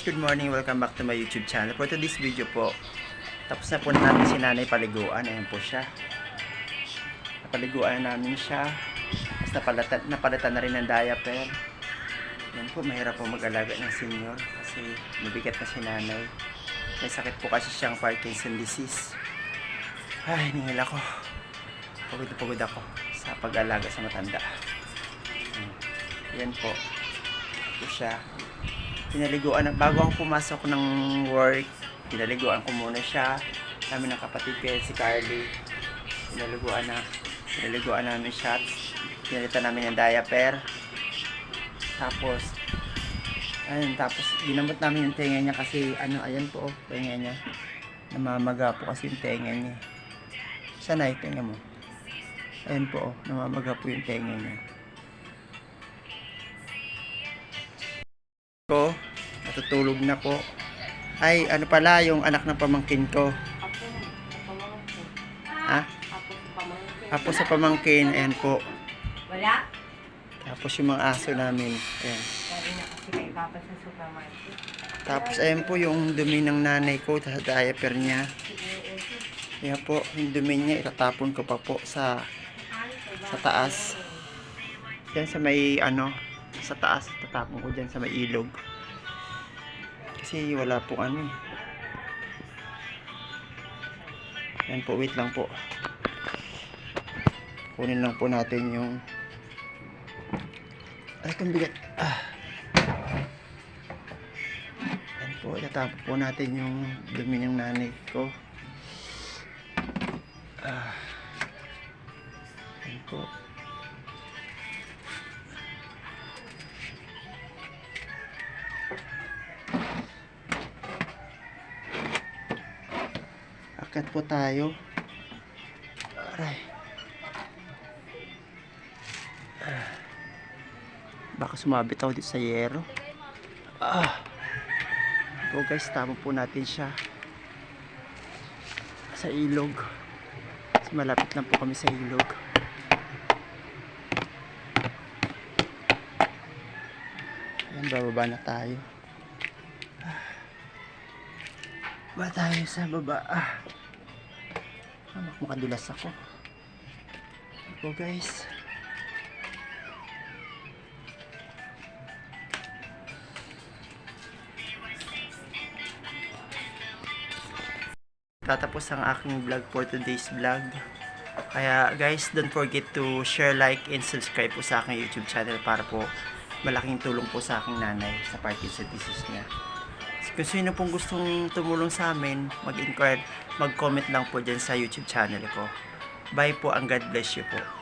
guys, good morning. Welcome back to my YouTube channel. For today's video po, tapos na po natin si nanay paliguan. Ayan po siya. Napaliguan na namin siya. Tapos napalatan, napalatan na rin ng diaper. Yan po, mahirap po mag-alaga ng senior kasi mabigat na si nanay. May sakit po kasi siyang Parkinson disease. Ay, ningil ako. Pagod na pagod ako sa pag-alaga sa matanda. Ayan. Yan po. Ito siya. Pinaliguan na, bago ako pumasok ng work, pinaliguan ko muna siya. Namin ng kapatid ko si Carly. Pinaliguan na, pinaliguan namin siya. Pinalitan namin ng diaper. Tapos, ayun, tapos ginamot namin yung tenga niya kasi, ano, ayan po, oh, tenga niya. Namamaga po kasi yung tenga niya. Sana yung tenga mo. Ayan po, oh, namamaga po yung tenga niya. Ko, natutulog na po. Ay, ano pala, yung anak ng pamangkin ko. Ha? Apo sa pamangkin. Ayan po. Wala? Tapos yung mga aso namin, ayan. Tapos ayan po yung dumi ng nanay ko sa diaper niya. Ayan po, yung dumi niya, itatapon ko pa po sa sa taas. Yan sa may ano, sa taas, tatapon ko dyan sa may ilog. Kasi wala po ano eh. Yan po, wait lang po. Kunin lang po natin yung ay, itong bigat. Ah. Yan po, itatapon po natin yung dumi ng nanay ko. Ah. Yan po. Akat po tayo. Aray. Baka sumabit ako dito sa yero. Ah. Po guys, tama po natin siya. Sa ilog. Kasi malapit lang po kami sa ilog. Ayan, bababa na tayo. Ah. Ba tayo sa baba. Ah. Makadulas ako. Ako guys. Tatapos ang aking vlog for today's vlog. Kaya guys, don't forget to share, like, and subscribe po sa aking YouTube channel para po malaking tulong po sa aking nanay sa Parkinson disease niya. Kung sino pong gustong tumulong sa amin, mag-inquire, mag-comment lang po dyan sa YouTube channel ko. Bye po, ang God bless you po.